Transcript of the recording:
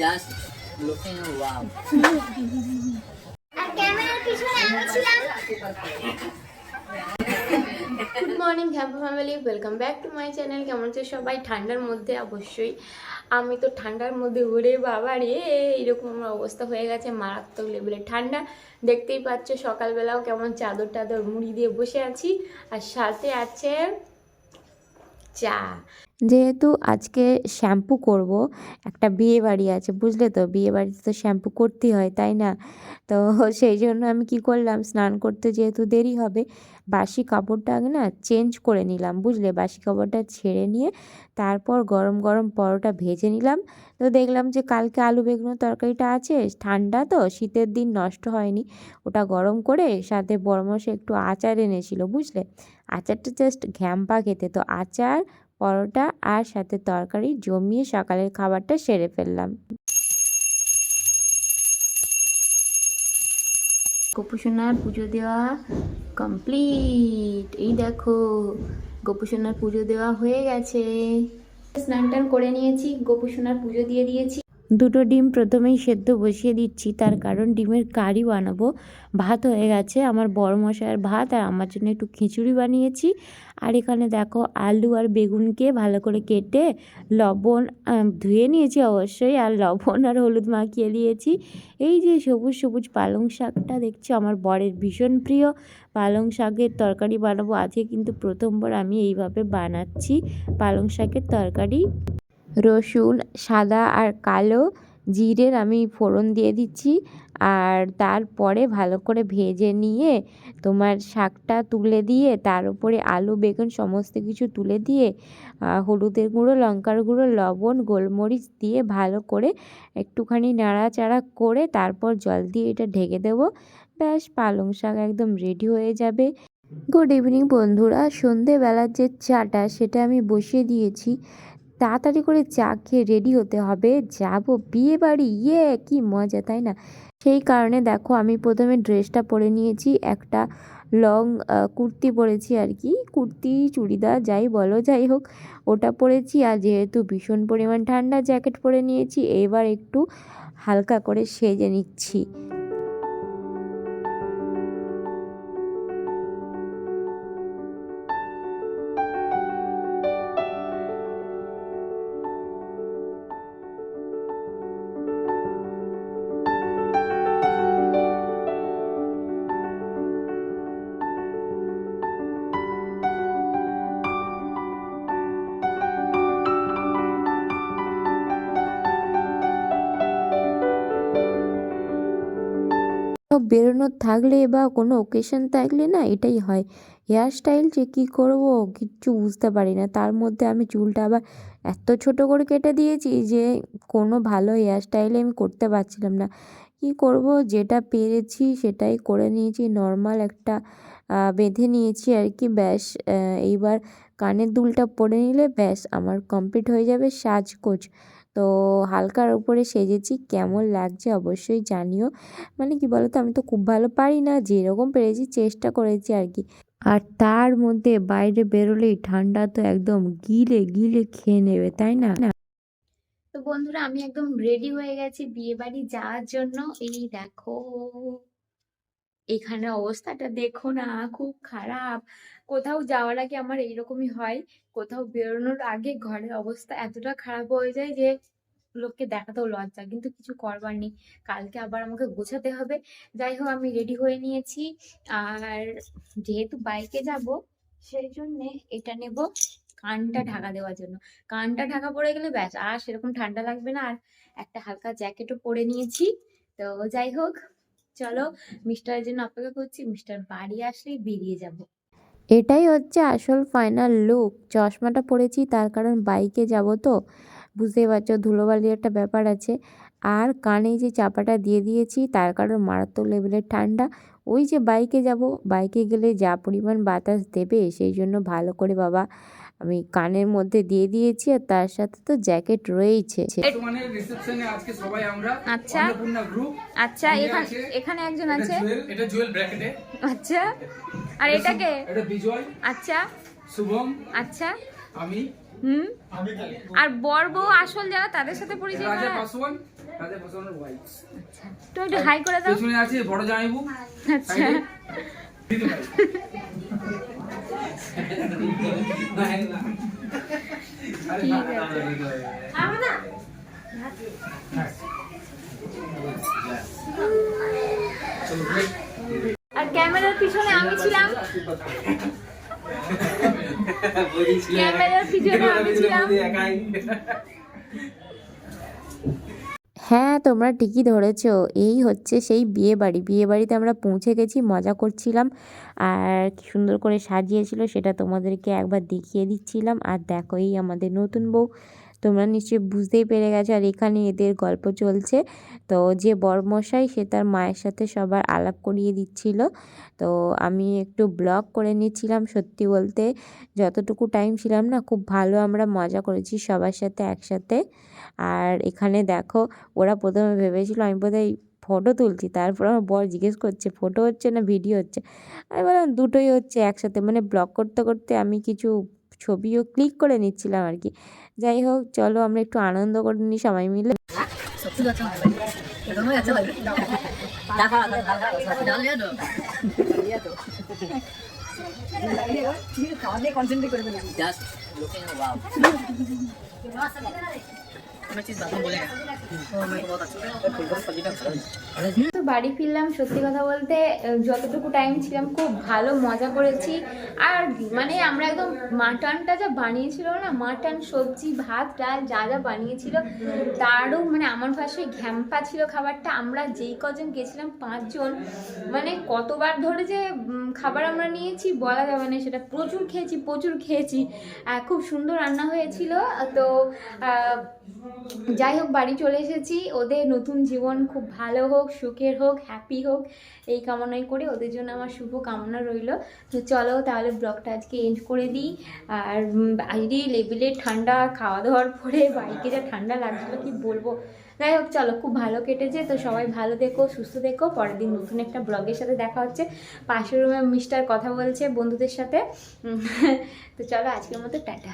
Just looking wow আর ক্যামেরার পিছনে আমি ছিলাম। Good morning happy family welcome back to my channel কেমন আছে সবাই? ঠান্ডার মধ্যে অবশ্যই। আমি তো ঠান্ডার মধ্যে ওরে বাবা রে এরকম আমার অবস্থা হয়ে গেছে মারাত্মক লেভেলের ঠান্ডা। দেখতেই পাচ্ছ সকালবেলাও কেমন চাদর টাদর মুড়ি দিয়ে বসে আছি। আর সাথে আছে চা। যেহেতু আজকে শ্যাম্পু করব, একটা বিয়ে বাড়ি আছে, বুঝলে তো? বিয়ে বাড়িতে তো শ্যাম্পু করতেই হয়, তাই না? তো সেই জন্য আমি কি করলাম, স্নান করতে যেহেতু দেরি হবে, বাসি কাপড়টা আগে না চেঞ্জ করে নিলাম, বুঝলে? বাসি কাপড়টা ছেড়ে নিয়ে তারপর গরম গরম পরোটা ভেজে নিলাম তো দেখলাম যে কালকে আলু বেগুনের তরকারিটা আছে, ঠান্ডা তো, শীতের দিন নষ্ট হয়নি। ওটা গরম করে সাথে বড়মশে একটু আচার এনেছিল, বুঝলে? আচারটা জাস্ট ঘ্যাম্পা খেতে। তো আচার, পরোটা আর সাথে তরকারি জমিয়ে সকালের খাবারটা সেরে ফেললাম। গোপুসোনার পুজো দেওয়া কমপ্লিট এই দেখো, গোপুসোনার পুজো দেওয়া হয়ে গেছে। স্নান টান করে নিয়েছি গোপুসোনার পুজো দিয়ে দিয়েছি। দুটো ডিম প্রথমেই সেদ্ধ বসিয়ে দিচ্ছি। তার কারণ ডিমের কারি বানাবো। ভাত হয়ে গেছে। আমার বড় মশাইয়ের ভাত আর আমার জন্য একটু খিচুড়ি বানিয়েছি। আর এখানে দেখো আলু আর বেগুনকে ভালো করে কেটে লবণ ধুয়ে নিয়েছি অবশ্যই। আর লবণ আর হলুদ মাখিয়ে দিয়েছি। এই যে সবুজ সবুজ পালং শাকটা দেখছি আমার বরের ভীষণ প্রিয়। পালং শাকের তরকারি বানাবো। আজকে কিন্তু প্রথমবার আমি এইভাবে বানাচ্ছি পালং শাকের তরকারি। রসুন, সাদা আর কালো জিরের আমি ফোড়ন দিয়ে দিচ্ছি। আর তারপরে ভালো করে ভেজে নিয়ে তোমার শাকটা তুলে দিয়ে, তার উপরে আলু, বেগুন সমস্ত কিছু তুলে দিয়ে হলুদের গুঁড়ো, লঙ্কার গুঁড়ো, লবণ, গোলমরিচ দিয়ে ভালো করে একটুখানি নাড়াচাড়া করে তারপর জল দিয়ে এটা ঢেকে দেবো। ব্যাস, পালং শাক একদম রেডি হয়ে যাবে। গুড ইভিনিং বন্ধুরা, সন্ধেবেলার যে চাটা সেটা আমি বসিয়ে দিয়েছি। তাড়াতাড়ি করে চা খেয়ে রেডি হতে হবে। যাব বিয়ে বাড়ি? ইয়ে কি মজা, তাই না? সেই কারণে দেখো আমি প্রথমে ড্রেসটা পরে নিয়েছি, একটা লং কুর্তি পরেছি আর কি। কুর্তি, চুড়িদার, যাই বলো, যাই হোক, ওটা পরেছি। আর যেহেতু ভীষণ পরিমাণ ঠান্ডা জ্যাকেট পরে নিয়েছি, এবার একটু হালকা করে সেজে নিচ্ছি। বেরোনোর থাকলে বা কোনো ওকেশন থাকলে না এটাই হয়। হেয়ার স্টাইল যে কী করব কিচ্ছু বুঝতে পারি না। তার মধ্যে আমি চুলটা আবার এত ছোট করে কেটে দিয়েছি যে কোনো ভালো হেয়ার স্টাইলে আমি করতে পারছিলাম না। কী করব? যেটা পেরেছি সেটাই করে নিয়েছি। নর্মাল একটা বেঁধে নিয়েছি আর কি। ব্যাস এইবার কানের দুলটা পরে নিলে ব্যাস, আমার কমপ্লিট হয়ে যাবে সাজগোজ। তো হালকার উপরে সেজেছি, কেমন লাগছে অবশ্যই জানিও। মানে কি বলতো, আমি তো খুব ভালো পারি না, যেরকম পেরেছি চেষ্টা করেছি আর কি। আর তার মধ্যে বাইরে বেরোলেই ঠান্ডা তো একদম গিলে গিলে খেয়ে নেবে, তাই না? তো বন্ধুরা, আমি একদম রেডি হয়ে গেছি বিয়ে বাড়ি যাওয়ার জন্য। এই দেখো। এখানে অবস্থাটা দেখো না, খুব খারাপ। কোথাও যাওয়ার আগে আমার এইরকমই হয়। কোথাও বেরোনোর আগে ঘরের অবস্থা এতটা খারাপ হয়ে যায় যে লোককে দেখাতেও লজ্জা, কিন্তু কিছু করবার নেই। কালকে আবার আমাকে গোছাতে হবে। যাই হোক, আমি রেডি হয়ে নিয়েছি। আর যেহেতু বাইকে যাব, সেই জন্যে এটা নেব কানটা ঢাকা দেওয়ার জন্য। কানটা ঢাকা পড়ে গেলে ব্যাস, আর সেরকম ঠান্ডা লাগবে না। আর একটা হালকা জ্যাকেটও পরে নিয়েছি। তো যাই হোক চলো মিস্টারের জন্য অপেক্ষা করছি, মিস্টার বাড়ি আসলেই বেরিয়ে যাব। এটাই হচ্ছে আসল ফাইনাল লুক চশমাটা পরেছি, তার কারণ বাইকে যাব তো। বুঝতেই পারছ, ধুলোবালির একটা ব্যাপার আছে। আর কানে যে চাপাটা দিয়ে দিয়েছি, তার কারণ মারাত্মক লেভেলের ঠান্ডা। ওই যে বাইকে যাব বাইকে গেলে যা পরিমাণ বাতাস দেবে, সেই জন্য ভালো করে বাবা আমি কানের মধ্যে দিয়ে দিয়েছি আর তার সাথে তো জ্যাকেট রয়েইছে। বর্তমানে রিসেপশনে আজকে সবাই আমরা আচ্ছা। গ্রুপ আচ্ছা এখানে এখানে একজন আছে? এটা জুয়েল ব্র্যাকেটে আচ্ছা আর এটাকে এটা বিজয়। আচ্ছা। শুভম। আচ্ছা। আমি। হুম? আর বর বউ আসল যারা তাদের সাথে পরিচয় রাজা করা পাসওয়ান রাজা প্রসন্নের ওয়াইফ তো একটু হাই করে দাও। পেছনে আছে বড় জামাইবু। আচ্ছা। আরে ক্যামেরার পিছনে আমি ছিলাম। ক্যামেরার পিছনে আমি ছিলাম। হ্যাঁ তোমরা ঠিকই ধরেছ। এই হচ্ছে সেই বিয়ে বাড়ি বিয়ে বাড়িতে আমরা পৌঁছে গেছি, মজা করছিলাম আর কি সুন্দর করে সাজিয়েছিল, সেটা তোমাদেরকে একবার দেখিয়ে দিচ্ছিলাম। আর দেখো, এই আমাদের নতুন বউ। তোমরা নিশ্চয়ই বুঝতেই পেরে গেছো। আর এখানে এদের গল্প চলছে। তো যে বরমশাই, সে তার মায়ের সাথে সবার আলাপ করিয়ে দিচ্ছিল। তো আমি একটু ব্লগ করে নিচ্ছিলাম সত্যি বলতে। যতটুকু টাইম ছিলাম না, খুব ভালো আমরা মজা করেছি সবার সাথে একসাথে। আর এখানে দেখো, ওরা প্রথমে ভেবেছিল, আমি বোধহয় ফটো তুলছি। তারপর আমার বর জিজ্ঞেস করছে ফটো হচ্ছে না ভিডিও হচ্ছে? আমি বললাম, দুটোই হচ্ছে একসাথে। মানে ব্লগ করতে করতে আমি কিছু ছবিও ক্লিক করে নিচ্ছিলাম আর কি। যাই হোক চলো আমরা একটু আনন্দ করে নিই সবাই মিলে। কোনো চিজ বাথরুম বলে তো বাড়ি ফিরলাম, সত্যি কথা বলতে যতটুকু টাইম ছিলাম, খুব ভালো মজা করেছি। আর মানে আমরা একদম মাটনটা যা বানিয়েছিল না, মাটন, সবজি, ভাত, ডাল, যা যা বানিয়েছিল, তারও মানে আমার পাশে ঘ্যাম্পা ছিল খাবারটা। আমরা যেই কজন গেছিলাম, পাঁচজন মানে কতবার ধরে যে খাবার আমরা নিয়েছি, বলা যাবে না, সেটা প্রচুর খেয়েছি প্রচুর খেয়েছি। খুব সুন্দর রান্না হয়েছিল। তো যাই হোক, বাড়ি চলে এসেছি। ওদের নতুন জীবন খুব ভালো হোক, সুখের হোক হ্যাপি হোক, এই কামনাই করে ওদের জন্য আমার শুভ কামনা রইল। তো চলো তাহলে ব্লগটা আজকে এন্ড করে দিই। আর বাইরে লেবেলে ঠান্ডা খাওয়া দাওয়ার পরে বাইকে যা ঠান্ডা লাগছিল কি বলব? যাই হোক, চলো, খুব ভালো কেটেছে। তো সবাই ভালো দেখো সুস্থ দেখো পরের দিন নতুন একটা ব্লগের সাথে দেখা হচ্ছে। পাশের রুমে মিস্টার কথা বলছে বন্ধুদের সাথে। তো চলো আজকের মতো টাটা।